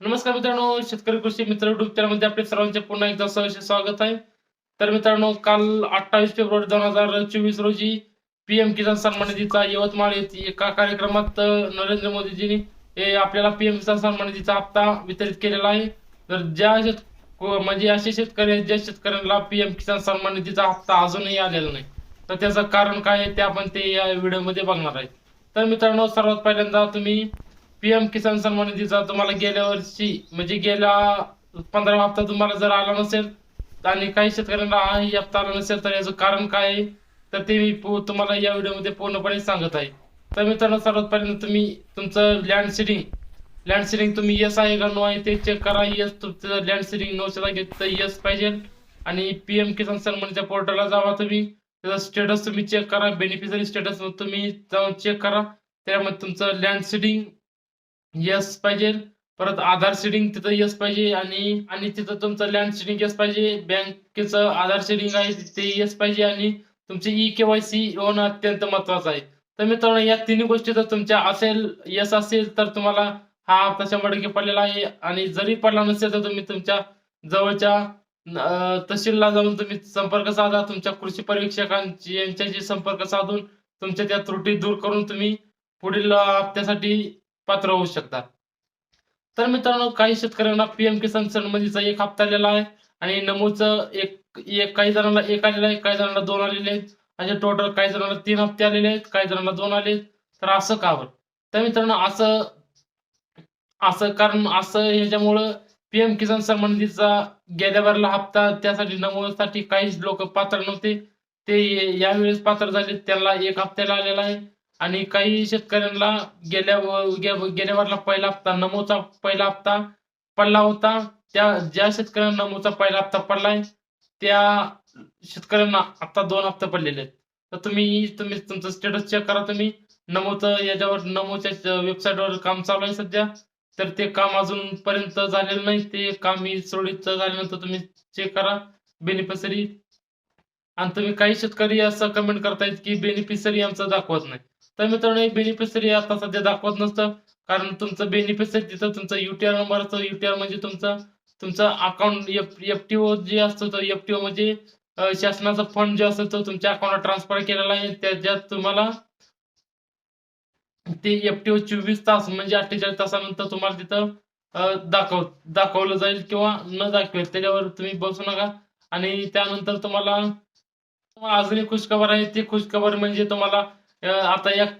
नमस्कार मित्रांनो शेतकरी कृषी मित्र युट्यूब चॅनलमध्ये आपले सर्वांचे पुन्हा एकदा सहर्ष स्वागत आहे. तर मित्रांनो काल अठ्ठावीस फेब्रुवारी दोन हजार चोवीस रोजी पीएम किसान सन्मान निधीचा यवतमाळ येथे एका कार्यक्रमात नरेंद्र मोदीजींनी हे आपल्याला पीएम किसान सन्मान निधीचा हप्ता वितरित केलेला आहे. तर ज्या शेत म्हणजे असे शेतकरी आहेत ज्या शेतकऱ्यांना पीएम किसान सन्मान निधीचा हप्ता अजूनही आलेला नाही. तर त्याचं कारण काय आहे ते आपण ते या व्हिडिओमध्ये बघणार आहे. तर मित्रांनो सर्वात पहिल्यांदा तुम्ही पीएम किसान सन्मान निधीचा तुम्हाला गेल्या वर्षी म्हणजे गेल्या पंधरा हप्ता तुम्हाला जर आला नसेल आणि काही शेतकऱ्यांना हाही हप्ता आला नसेल तर याचं कारण काय आहे? तर ते मी तुम्हाला या व्हिडिओमध्ये पूर्णपणे सांगत आहे. तर मित्रांनो सर्वात पहिल्यांदा तुम्ही तुमचं लँड सिडिंग लँड सिडिंग तुम्ही यस आहे का नो आहे ते चेक करा. यस तुमचं लँड सिडिंग नऊशे घेत तर यस पाहिजे. आणि पीएम किसान सन्मानच्या पोर्टलला जावा तुम्ही. त्याचा स्टेटस तुम्ही चेक करा. बेनिफिशरी स्टेटस तुम्ही जाऊन चेक करा. त्यामध्ये तुमचं लँड सिडिंग यस पाहिजे. परत आधार सीडिंग तिथं यस पाहिजे आणि आणि तिथं तुमचं लँड सीडिंग यस पाहिजे. बँकेचं आधार सीडिंग आहे ते यस पाहिजे आणि तुमची ई केवायसी होणं अत्यंत महत्वाचं आहे. तर मित्रांनो या तिन्ही गोष्टी जर तुमच्या असेल यस असेल तर तुम्हाला हा हप्ता मडकी पडलेला आहे. आणि जरी पडला नसेल तर तुम्ही तुमच्या जवळच्या तहसीलला जाऊन तुम्ही संपर्क साधा. तुमच्या कृषी पर्यवेक्षकांची यांच्याशी संपर्क साधून तुमच्या त्या त्रुटी दूर करून तुम्ही पुढील हप्त्यासाठी पात्र होऊ शकतात. तर मित्रांनो काही शेतकऱ्यांना पीएम किसान सन्मानीचा एक हप्ता आलेला आहे आणि नमूच एक एक काही जणांना एक आलेला आहे काही जणांना दोन आलेले आहेत. म्हणजे टोटल काही जणांना तीन हप्ते आलेले आहेत काही जणांना दोन आले तर असं का बरं? तर मित्रांनो असं असं कारण असं ह्याच्यामुळं पीएम किसान संबंधीचा गेल्या बारला हप्ता त्यासाठी नमूसाठी काही लोक पात्र नव्हते. ते यावेळेस पात्र झाले त्यांना एक हप्त्याला आलेला आहे. आणि काही शेतकऱ्यांना गेल्या गेल्या वारला पहिला हप्ता नमोचा पहिला हप्ता पडला होता. त्या ज्या शेतकऱ्यांना नमोचा पहिला हप्ता पडलाय त्या शेतकऱ्यांना आता दोन हप्ते पडलेले आहेत. तर तुम्ही तुम्ही तुमचं स्टेटस चेक करा तुम्ही. नमोचं याच्यावर नमोच्या वेबसाईटवर काम चालू आहे सध्या. तर ते काम अजूनपर्यंत झालेलं नाही. ते काम मी सुरळीत झाल्यानंतर तुम्ही चेक करा. बेनिफिशरी आणि तुम्ही काही शेतकरी असं कमेंट करतायत की बेनिफिशरी आमचं दाखवत नाही. तर मित्रांनो बेनिफिशरी आता सध्या दाखवत नसतं. कारण तुमचं बेनिफिशरी तिथं तुमचा युटीआर नंबर असतो. युटीआर म्हणजे तुमचा तुमचा अकाउंट एफ टी ओ जे असतो तो एफ टी ओ म्हणजे शासनाचा फंड जो असतो तो तुमच्या अकाउंटला ट्रान्सफर केलेला आहे. त्याच्यात तुम्हाला ते एफ टी ओ चोवीस तास म्हणजे अठ्ठेचाळीस तासानंतर तुम्हाला तिथं दाखव दाखवलं जाईल किंवा न दाखवेल. त्याच्यावर तुम्ही बसू नका. आणि त्यानंतर तुम्हाला अजून एक खुशखबर आहे. ती खुशखबर म्हणजे तुम्हाला आता एक